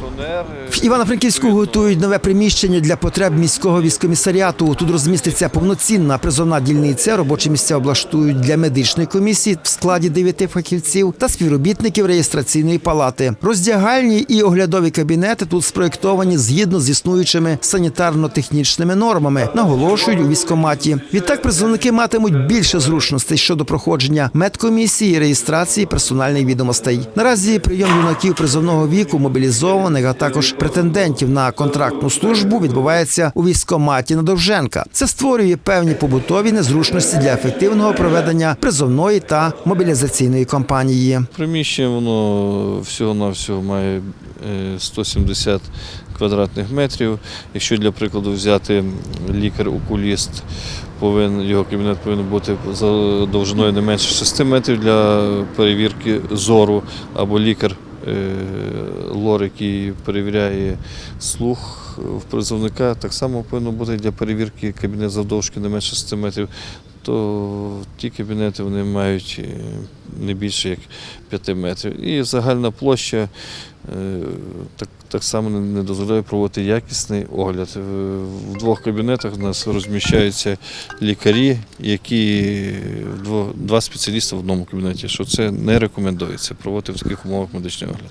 СУНР. В Івано-Франківську готують нове приміщення для потреб міського військомісаріату. Тут розміститься повноцінна призовна дільниця. Робочі місця облаштують для медичної комісії в складі дев'яти фахівців та співробітників реєстраційної палати. Роздягальні і оглядові кабінети тут спроєктовані згідно з існуючими санітарно-технічними нормами, наголошують у військоматі. Відтак призовники матимуть більше зручностей щодо проходження медкомісії і реєстрації персональних відомостей. Наразі прийом юнаків призовного віку, мобілізованих, а також претендентів на контрактну службу відбувається у військоматі на Довженка. Це створює певні побутові незручності для ефективного проведення призовної та мобілізаційної кампанії. Приміщення воно всього-навсього має е, 170 квадратних метрів. Якщо для прикладу взяти лікар-окуліст, повинен, його кабінет повинен бути за довжиною не менше 6 метрів для перевірки зору, або лікар е, лор, який перевіряє слух в призовника, так само повинно бути для перевірки кабінет завдовжки не менше 6 метрів. То ті кабінети вони мають е, не більше як 5 метрів. І загальна площа е, так, так само не- дозволяє проводити якісний огляд. Е, В двох кабінетах у нас розміщаються лікарі, які два спеціалісти в одному кабінеті, що це не рекомендується проводити в таких умовах медичний огляд.